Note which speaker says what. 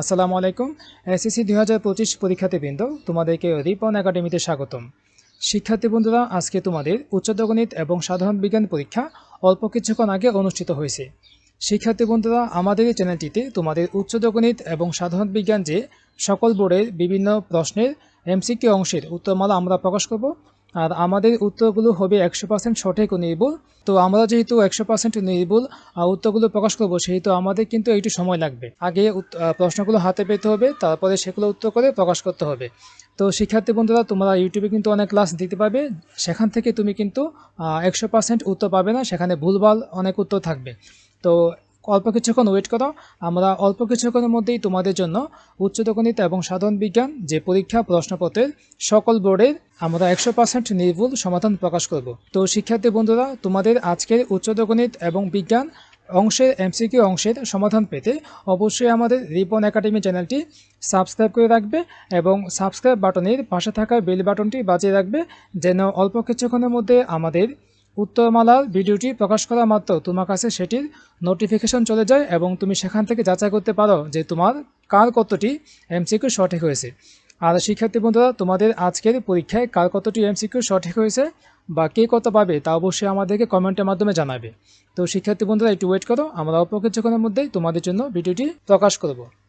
Speaker 1: আসসালামু আলাইকুম। এসএসসি দুই হাজার পঁচিশ পরীক্ষার্থীবৃন্দ তোমাদেরকে রিপন একাডেমিতে স্বাগতম। শিক্ষার্থী বন্ধুরা, আজকে তোমাদের উচ্চতর গণিত এবং সাধারণ বিজ্ঞান পরীক্ষা অল্প কিছুক্ষণ আগে অনুষ্ঠিত হয়েছে। শিক্ষার্থী বন্ধুরা, আমাদের এই চ্যানেলটিতে তোমাদের উচ্চতর গণিত এবং সাধারণ বিজ্ঞান যে সকল বোর্ডের বিভিন্ন প্রশ্নের এমসিকিউ অংশের উত্তরমালা আমরা প্রকাশ করব। আর আমাদের উত্তরগুলো হবে একশো পার্সেন্ট সঠিক ও নির্ভুল। তো আমরা যেহেতু একশো পার্সেন্ট নির্ভুল উত্তরগুলো প্রকাশ করব, সেহেতু আমাদের কিন্তু একটু সময় লাগবে। আগে প্রশ্নগুলো হাতে পেতে হবে, তারপরে সেগুলো উত্তর করে প্রকাশ করতে হবে। তো শিক্ষার্থী বন্ধুরা, তোমরা ইউটিউবে কিন্তু অনেক ক্লাস দিতে পারবে। সেখান থেকে তুমি কিন্তু একশো পার্সেন্ট উত্তর পাবে না, সেখানে ভুলভাল অনেক উত্তর থাকবে। তো অল্প কিছুক্ষণ ওয়েট করো। আমরা অল্প কিছুক্ষণের মধ্যেই তোমাদের জন্য উচ্চতর গণিত এবং সাধারণ বিজ্ঞান যে পরীক্ষা, প্রশ্নপত্রের সকল বোর্ডের আমরা একশো পার্সেন্ট নির্ভুল সমাধান প্রকাশ করব। তো শিক্ষার্থী বন্ধুরা, তোমাদের আজকের উচ্চতর গণিত এবং বিজ্ঞান অংশের এমসিকিউ অংশের সমাধান পেতে অবশ্যই আমাদের রিপন একাডেমি চ্যানেলটি সাবস্ক্রাইব করে রাখবে এবং সাবস্ক্রাইব বাটনের পাশে থাকা বেল বাটনটি বাজিয়ে রাখবে যেন অল্প কিছুক্ষণের মধ্যে আমাদের উত্তরমালার ভিডিওটি প্রকাশ করা মাত্র। তোমার কাছে সেটির নোটিফিকেশন চলে যায় এবং তুমি সেখান থেকে যাচাই করতে পারো যে তোমার কার কতটি এমসিকিউ সঠিক হয়েছে। আর শিক্ষার্থী বন্ধুরা, তোমাদের আজকের পরীক্ষায় কার কতটি এমসিকিউ সঠিক হয়েছে বা কে কত পাবে তা অবশ্যই আমাদেরকে কমেন্টের মাধ্যমে জানাবে। তো শিক্ষার্থী বন্ধুরা, একটু ওয়েট করো। আমরা অল্প কিছুক্ষণের মধ্যেই তোমাদের জন্য ভিডিওটি প্রকাশ করব।